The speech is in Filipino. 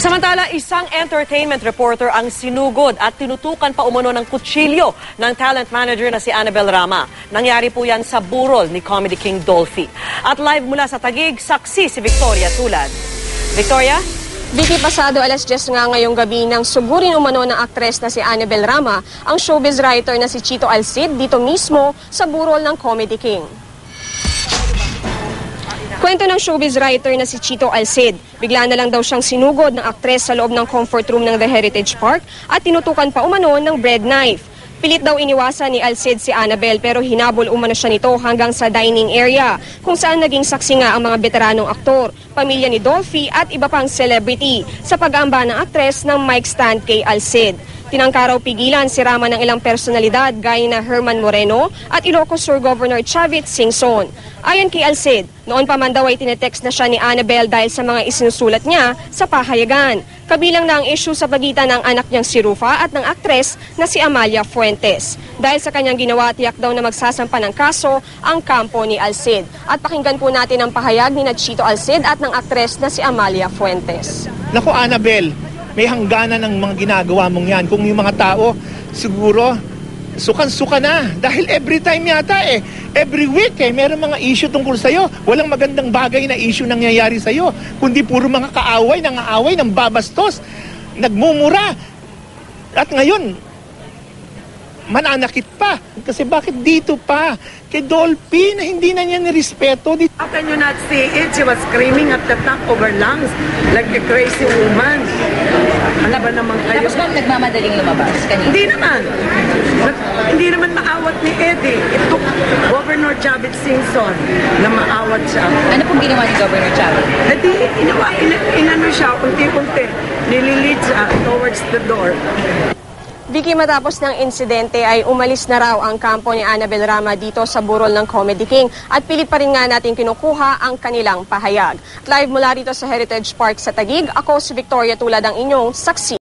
Samantala, isang entertainment reporter ang sinugod at tinutukan pa umano ng kutsilyo ng talent manager na si Annabel Rama. Nangyari po yan sa burol ni Comedy King Dolphy. At live mula sa Tagig, saksi si Victoria Tulad. Victoria? Vicky Pasado, alas 10 nga ngayong gabi nang sugurin umano ng aktres na si Annabel Rama ang showbiz writer na si Chito Alcid dito mismo sa burol ng Comedy King. Kwento ng showbiz writer na si Chito Alcid. Bigla na lang daw siyang sinugod ng aktres sa loob ng comfort room ng The Heritage Park at tinutukan pa umano ng bread knife. Pilit daw iniwasan ni Alcid si Annabel pero hinabol umano siya nito hanggang sa dining area kung saan naging saksi nga ang mga veteranong aktor, pamilya ni Dolphy at iba pang celebrity sa pag-aamba ng aktres ng mic stand kay Alcid. Tinangkaraw pigilan si Rama ng ilang personalidad gaya na Herman Moreno at Ilocos Sur Governor Chavit Singson. Ayon kay Alcid, noon pa man daw ay tinetext na siya ni Annabel dahil sa mga isinusulat niya sa pahayagan. Kabilang na ang issue sa pagitan ng anak niyang si Rufa at ng aktres na si Amalia Fuentes. Dahil sa kanyang ginawa, tiyak daw na magsasampa ng kaso ang kampo ni Alcid. At pakinggan po natin ang pahayag ni Nachito Alcid at ng aktres na si Amalia Fuentes. Naku, Annabel, may hangganan ng mga ginagawa mong yan. Kung yung mga tao, siguro, sukan-suka na. Dahil every time yata eh, every week eh, meron mga issue tungkol sa'yo. Walang magandang bagay na issue nangyayari sa'yo. Kundi puro mga kaaway, nangaaway, ng babastos, nagmumura. At ngayon, mananakit pa. Kasi bakit dito pa? Kay Dolphy na hindi na niya nirespeto. Di- How can you not see it? She was screaming at the top of her lungs like a crazy woman. Ano ba naman kayo? Tapos ma'am, nagmamadaling lumabas kanina. Hindi naman. Nag- hindi naman maawat ni Eddie. It took Governor Chavit Singson na maawat siya. Ano pong ginawa ni Governor Chavez? At di, inawa, in, inano siya, unti-unti, nililid siya towards the door. Vicky, matapos ng insidente ay umalis na raw ang kampo ni Annabel Rama dito sa burol ng Comedy King at pilit pa rin nga natin kinukuha ang kanilang pahayag. Live mula rito sa Heritage Park sa Tagig, ako si Victoria tulad ang inyong saksi.